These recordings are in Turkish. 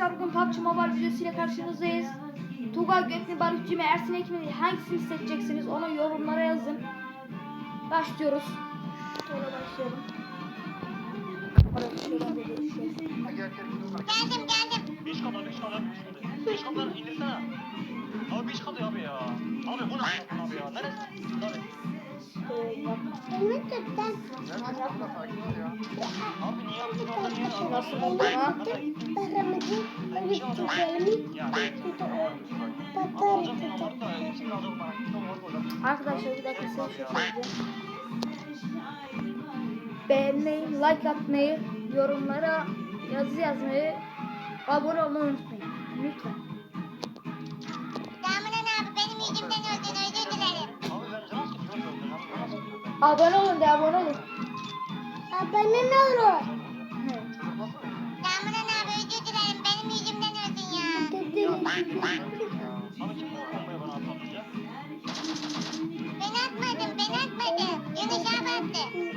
Arkadaşlar bugün PUBG Mobile videosuyla karşınızdayız. Tuğba Gökmen, Barış Cime, Ersin Ekmeli hangisini seçeceksiniz onu yorumlara yazın. Başlıyoruz. Şöyle başlayalım. Geldim geldim. Beş kaldı, beş kaldı. Beş kaldı, indirsene. Abi beş kaldı abi ya. Abi bu ne abi ya? Neresi? Abi. Nasıl söyleyeceğim. Beğenmeyi, like atmayı, yorumlara yazı yazmayı, abone olmayı unutmayın. Lütfen. Abone olun de abone olun. Abone ne olur? He. Damunan abi özür dilerim benim yüzümden öldün ya. Ben atmadım ben atmadım. Yunus abi attı.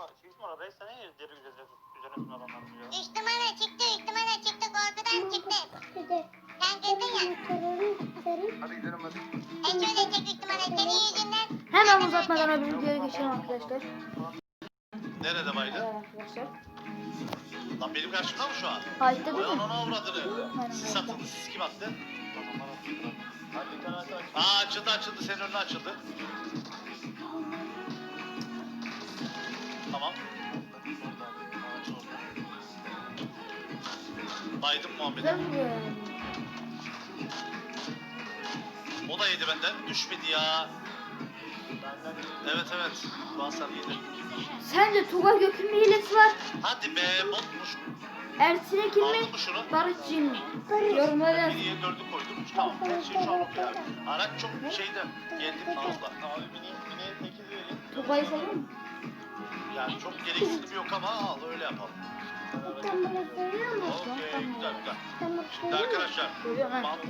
Numara, üzerine diyor. Üç çıktı üç numara çıktı korkudan çıktı. Sen girdin ya. Hadi gidelim hadi. E şöyle çek üç numara senin yüzünden. Hemen uzatmadan öbür videoya geçelim arkadaşlar. Nerede Evet baydı? arkadaşlar. Lan benim karşımda mı şu an? Kayıtta Vay değil mi? avradını. Aynen. Siz satıldı, siz kim attı? Aç. Aa açıldı açıldı, senin önüne açıldı. Tamam. Baydım yani. O da yedi benden. Düşmedi ya. Evet evet. Basar yedi. Sence Tuğba Gök'ün bir hilesi var. Hadi be botmuş. Ersin Ekin mi? Aldın mı şunu? Barış Cim mi? Yorumlara yazın. Miniye dördü koydum. Tamam. Her şey şu an abi. Araç çok şeyde. Geldim solda. Abi mini, miniye sekiz vereyim. Tuğba'yı seviyor musun? Yani çok gereksinim yok ama al öyle yapalım. Okey güzel güzel. Şimdi arkadaşlar Görüyorum ha. Mahmut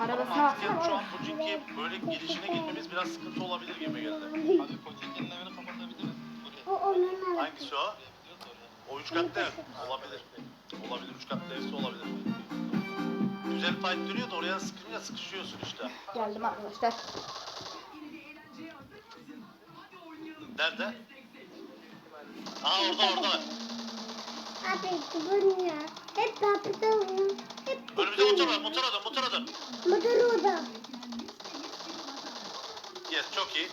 Arabasına Ama mantıken baksana şu an oğlum. bu ciddi böyle gelişine girmemiz biraz sıkıntı olabilir gibi geldi. Abi Koçekin'in evini kapatabiliriz. Buraya. Hangisi o? O üç katlı ev. Olabilir. Olabilir. Üç katlı evsi olabilir. Güzel fight dönüyor da oraya sıkınca sıkışıyorsun işte. Geldim arkadaşlar. Nerede? Aa orada orada. Abi bu ya. Hep kapıda oynuyor. Hep Önümüzde motor var. Motora dön. Motora dön. motor orada. Yes çok iyi.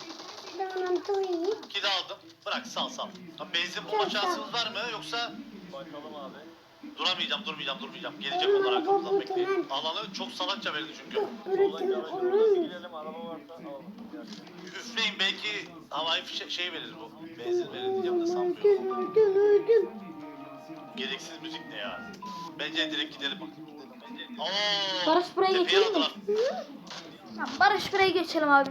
Tamam iyi. Kidi aldım. Bırak sal sal. Ha, benzin bulma şansımız var mı yoksa Bakalım abi. duramayacağım durmayacağım durmayacağım. Gelecek onlar arkamızdan bekleyin. Alanı çok salakça verdi çünkü. Bırakın olur mu? Gidelim araba varsa alalım. Üfleyin belki havai fişek şey verir bu. Benzin verir diyeceğim de sanmıyorum. öldüm öldüm. Gereksiz müzik ne ya? Bence direkt gidelim. Oo, Barış buraya tepeye geçelim mi? Tamam, Barış buraya geçelim abi.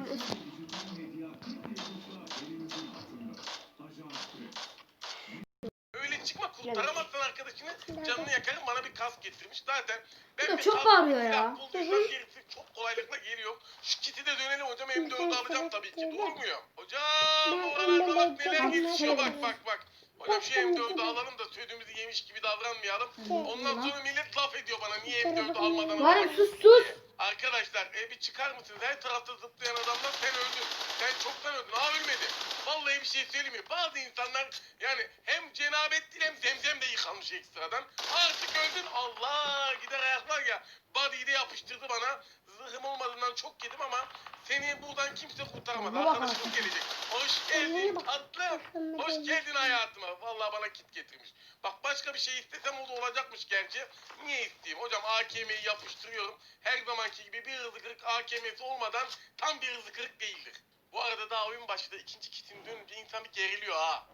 Öyle çıkma kurtaramazsan arkadaşını canını yakarım bana bir kas getirmiş. Zaten ben bir çok bağırıyor ya. bulduysam gerisi kolaylıkla geliyor. Şu kiti de dönelim hocam M4'ü alacağım tabii ki. Durmuyor. Hocam oralarda bak neler gelişiyor bak bak bak. Hocam şu M4'ü alalım da sözümüzü yemiş gibi davranmayalım. Ondan sonra millet laf ediyor bana niye M4'ü almadan Var ya, alamadın sus, sus. Arkadaşlar e, bir çıkar mısınız? Her tarafta zıplayan adamlar sen öldün. Sen çoktan öldün. Ha ölmedi. Vallahi bir şey söyleyeyim mi? Bazı insanlar yani hem cenabet değil hem zemzem de yıkanmış ekstradan. Artık öldün. Allah gider ayak var ya. Body'yi de yapıştırdı bana. Zırhım olmadığından çok yedim ama seni buradan kimse kurtaramadı. Baba. Arkadaşımız gelecek. Hoş geldin tatlım. Hoş geldin hayatıma. Vallahi bana kit getirmiş. Bak başka bir şey istesem o da olacakmış gerçi. Niye isteyeyim? Hocam AKM'yi yapıştırıyorum. Her zamanki gibi bir hızlı kırık AKM'si olmadan tam bir hızlı kırık değildir. Bu arada daha oyun başladı. İkinci kitin dönünce insan bir geriliyor ha.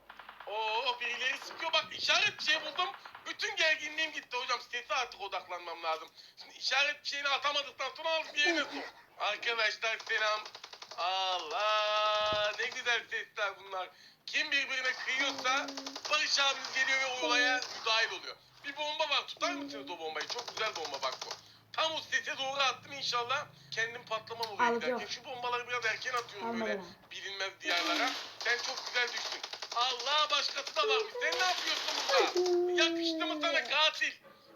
Oo birileri sıkıyor bak işaret bir şey buldum. Bütün gerginliğim gitti hocam. Sesi artık odaklanmam lazım. Şimdi işaret bir şeyini atamadıktan sonra al bir yerine sok. Arkadaşlar selam. Allah ne güzel sesler bunlar. Kim birbirine kıyıyorsa Barış abimiz geliyor ve olaya müdahil oluyor. Bir bomba var tutar mısınız o bombayı? Çok güzel bomba bak bu. Tam o sese doğru attım inşallah. Kendim patlamam Alacağım. giderken. Şu bombaları biraz erken atıyorum böyle Almadım. bilinmez diyarlara. Sen çok güzel düştün. Allah başkası da varmış. Sen ne yapıyorsun burada? Yakıştı mı sana katil?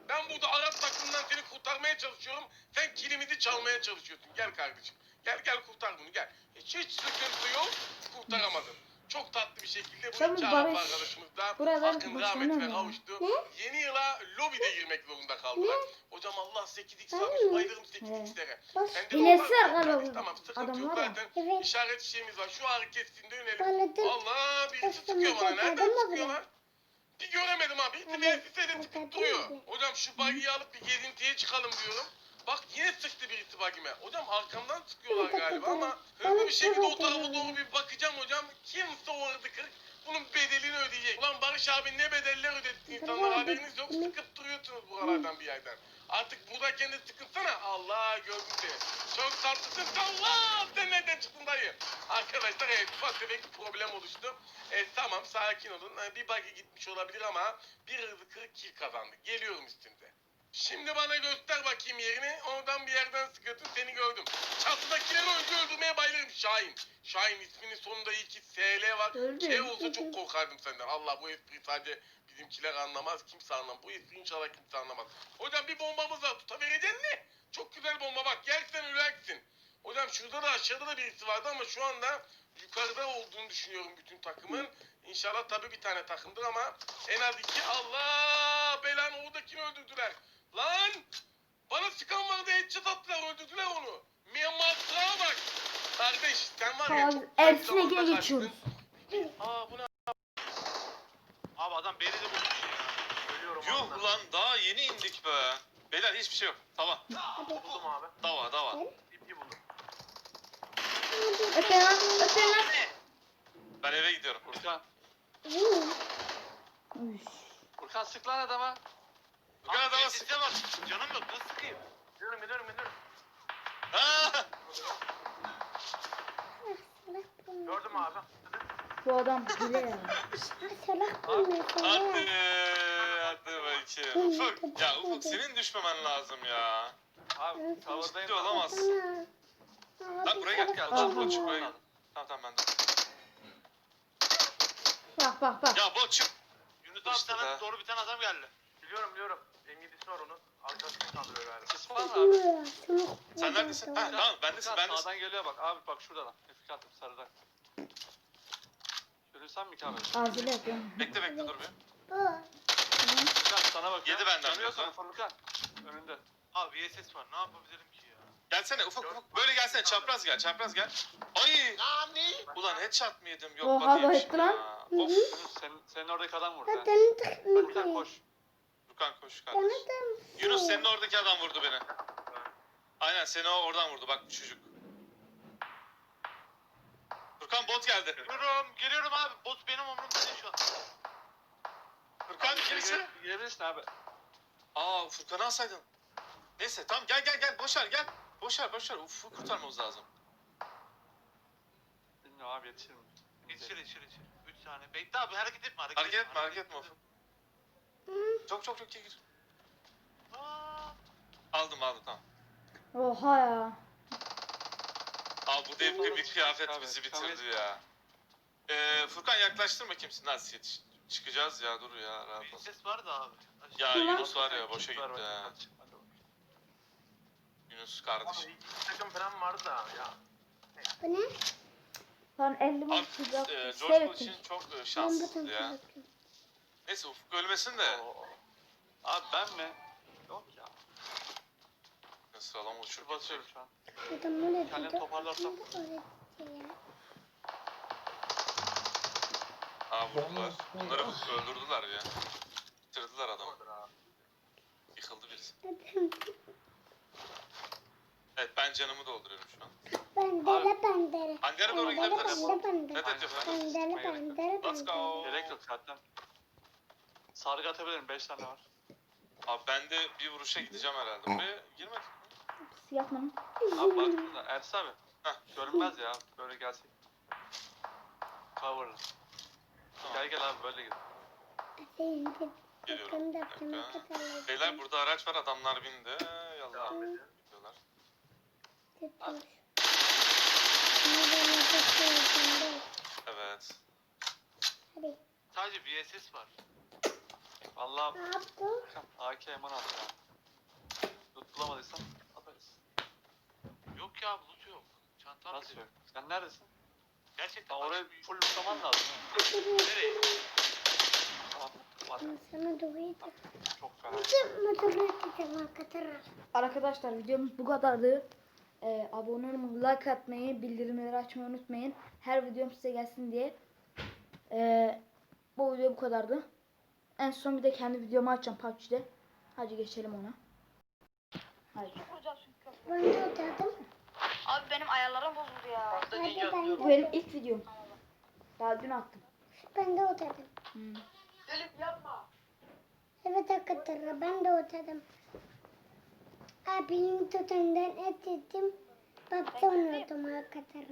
Ben burada Arap takımından seni kurtarmaya çalışıyorum. Sen kilimizi çalmaya çalışıyorsun. Gel kardeşim. Gel gel kurtar bunu gel. Hiç, hiç sıkıntı yok. Kurtaramadın. Çok tatlı bir şekilde bu Tabii iki Arap Barış arkadaşımız da buradan hakkın rahmetine mu? kavuştu. Yeni yıla lobide girmek zorunda kaldılar. Hocam Allah 8x varmış. Bayılırım 8x'lere. Sen de Hilesi onlar- var galiba Tamam sıkıntı adam yok var ya. zaten. Evet. İşaret şeyimiz var. Şu hareketinde yönelim. Balıdım. Allah birisi Üstüme sıkıyor bana. Nereden takıldı mı sıkıyor bile? lan? Bir göremedim abi. Bir elim tıkıp duruyor. Hocam şu bagiyi alıp bir gezintiye çıkalım diyorum. Bak yine sıktı birisi bagime. Hocam arkamdan sıkıyorlar galiba ama hızlı bir şekilde o tarafa doğru bir bakacağım hocam. Kimse o hırdı kırık. Bunun bedelini ödeyecek. Ulan Barış abi ne bedeller ödetti insanlar haberiniz yok. Sıkıp duruyorsunuz buralardan bir yerden. Artık buradayken de sıkınsana. Allah gördüm seni. Çok tatlısın. Allah sen nereden çıktın dayı? Arkadaşlar evet ufak tefek bir problem oluştu. Evet tamam sakin olun. Ha, Bir buggy gitmiş olabilir ama bir hızlı kırık kill kazandık. Geliyorum üstünde. Şimdi bana göster bakayım yerini. Oradan bir yerden sıkıntı seni gördüm. Çatıdakileri önce öldürmeye bayılırım Şahin. Şahin isminin sonunda iyi ki SL var. Öldü. K olsa çok korkardım senden. Allah bu espriyi sadece bizimkiler anlamaz. Kimse anlamaz. Bu espriyi inşallah kimse anlamaz. Hocam bir bombamız var. Tutabilecek mi? Çok güzel bomba bak. Yersen ölersin. Hocam şurada da aşağıda da birisi vardı ama şu anda yukarıda olduğunu düşünüyorum bütün takımın. İnşallah tabii bir tane takımdır ama en az iki. Allah belanı oradakini öldürdüler. Lan! Bana sıkan vardı headshot attılar öldürdüler onu. Myanmar'a bak. Kardeş sen var ya Abi, çok Ersin'e kaçtın. Aa bu ne? Abi adam beni de bulmuş ya. Ölüyorum Yuh ulan daha yeni indik be. Beyler hiçbir şey yok. Tamam. Buldum abi. Dava dava. İpi buldum. Öte lan öte lan. Ben eve gidiyorum. Furkan. Furkan sık lan adama. Abi, adama tehdide var. Canım yok nasıl sıkayım? Gidiyorum gidiyorum gidiyorum. Ha! Gördüm abi. Bu adam hile ya. Salak mı? Hadi. Hadi bakayım. Ufuk. Ya Ufuk senin düşmemen lazım ya. Abi tavırdayım. Ciddi olamazsın. Lan buraya gel. Gel. Aha. Bot çık buraya gel. Tamam tamam ben de. Bak bak bak. Ya bot çık. Yunus abi İşte sana daha. doğru bir tane adam geldi. Biliyorum biliyorum. M7'si var onun. Arkasını kaldırıyor galiba. Sis var mı abi? Sen neredesin? Ha tamam bendesin Furkan, bendesin. Sağdan geliyor bak. Abi bak şurada lan. Nefik attım sarıdan. Görürsen mi kamera? Ağzıyla yapıyorum. Bekle bekle dur bir. Furkan sana bak. Yedi benden Görüyor biraz, Furkan? Önünde. Abi VSS var. Ne yapabilirim ki ya? Gelsene Ufuk Ufuk. Böyle gelsene çapraz gel çapraz gel. Ay! Ulan headshot mı yedim? Yok Oha, bak yemişim etti lan. ya. Of. Senin, senin oradaki adam vurdu ha. Furkan koş. Furkan koş kardeş. Yunus senin oradaki adam vurdu beni. Aynen seni o oradan vurdu bak bu çocuk. Furkan bot geldi. Geliyorum, geliyorum abi. Bot benim umurumda değil şu an. Furkan girişi. Girebilirsin abi. Aa Furkan'ı alsaydın. Neyse tamam gel gel gel boşver gel. Boşver boşver Ufuk'u kurtarmamız lazım. Bilmiyorum abi yetişir mi? Yetişir yetişir yetişir. 3 saniye. Bekle abi hareket etme hareket, Hareket etme hareket etme Ufuk. Çok çok çok gir. Aa, Aldım aldım tamam. Oha ya. Aa bu devli bir kıyafet Abi, bizi tamam. bitirdi ya. Ee, Furkan yaklaştırma kimsin? Nasıl yetiş? Çıkacağız ya dur ya rahat bir ol. ses var da abi. Ya Ulan. Yunus var ya boşa gitti ya. Yunus kardeşim. iki takım falan vardı da ya. Lan 50 Abi maç sıcak. e, George için çok e, şanssızdı ya. Neyse Ufuk ölmesin de. Oo. Abi ben mi? Yok ya. Sıralama uçur Şur basıyorum şu an. Kendini toparlarsam. Aa vurdular. Bunları öldürdüler ya. Bitirdiler adamı. Yıkıldı birisi. Evet ben canımı dolduruyorum şu an. Bandere bandere. Hangara doğru gidebiliriz. bandere bandere. Ne dedi bu? Bandere bandere Let's go. Gerek yok zaten. Sargı atabilirim 5 tane var. Abi ben de bir vuruşa gideceğim herhalde. Buraya girmedik. mi? Siyah mı? Abi baktım da Ersin abi. Heh görünmez ya böyle gelsek. Cover'la. Gel gel abi böyle gel. Geliyorum. Bir dakika. Beyler burada araç var adamlar bindi. Yallah. Gidiyorlar. Evet. Hadi. Sadece VSS var. Valla Ne yaptı? AK eman aldım ya. Loot bulamadıysan atarız. Yok ya bulut yok. Çantam Nasıl yok? Sen neredesin? Gerçekten Sen oraya açık bir- full lootlaman lazım. Nereye? Tamam. Hadi. Sana duruyordu. Çok fena. Katarlar. Arkadaşlar videomuz bu kadardı. Ee, abone olmayı, like atmayı, bildirimleri açmayı unutmayın. Her videom size gelsin diye. Ee, bu video bu kadardı. En son bir de kendi videomu açacağım PUBG'de. Hadi geçelim ona. Hadi. Ben de oturdum. Abi benim ayarlarım bozuldu ya. Hadi ben Bu de. benim ilk videom. Daha dün attım. Ben de oturdum. Hmm. Evet arkadaşlar ben de oturdum. Abinin tutundan et ettim. Babda unuttum arkadaşlar.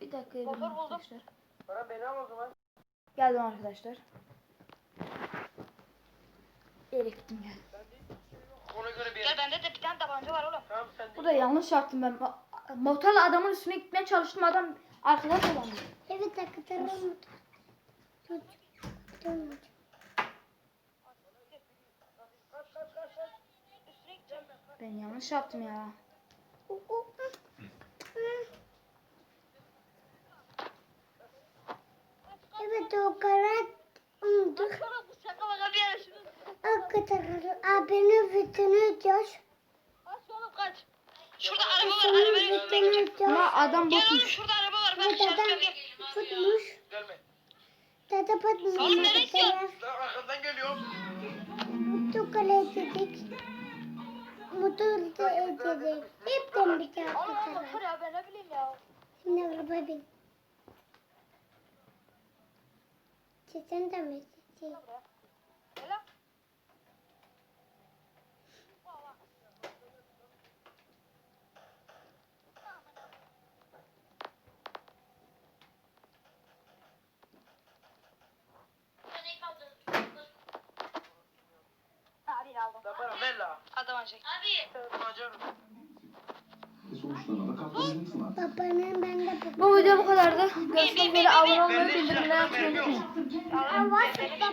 Bir dakika yedim arkadaşlar. Geldim arkadaşlar. Yere gittim geldim. Gel bende de bir tane tabanca var oğlum. Bu da yanlış yaptım ben. Mo- Motorla adamın üstüne gitmeye çalıştım adam arkadan dolandı. Evet arkadaşlar unuttum. Tut. Tutmadım. Ben yanlış yaptım ya. Evet o kadar unuttuk. Şaka baka bir yere şunu. Arkadaşlar abinin diyor. Kaç oğlum kaç. Şurada araba var gir. bütünü diyor. Ama adam Gel oğlum botmuş. şurada araba var. Ben Bu dışarı dada gel. tutmuş. Dada patmış. Oğlum nereye gidiyorsun? Arkadan geliyorum. Mutlu kale dedik. Mutlu da dedik. Hepten bir tane Oğlum oğlum arkadaşlar. dur ya ben ne bileyim ya. Şimdi araba bin. Çeten de mi? Şey. Gel lan. Abi aldım. Adam alacak. Abi. Babanın ben de bu. Bu video bu kadardı. Görüşmek üzere abone olmayı, bildirimleri açmayı unutmayın. Ama WhatsApp'ta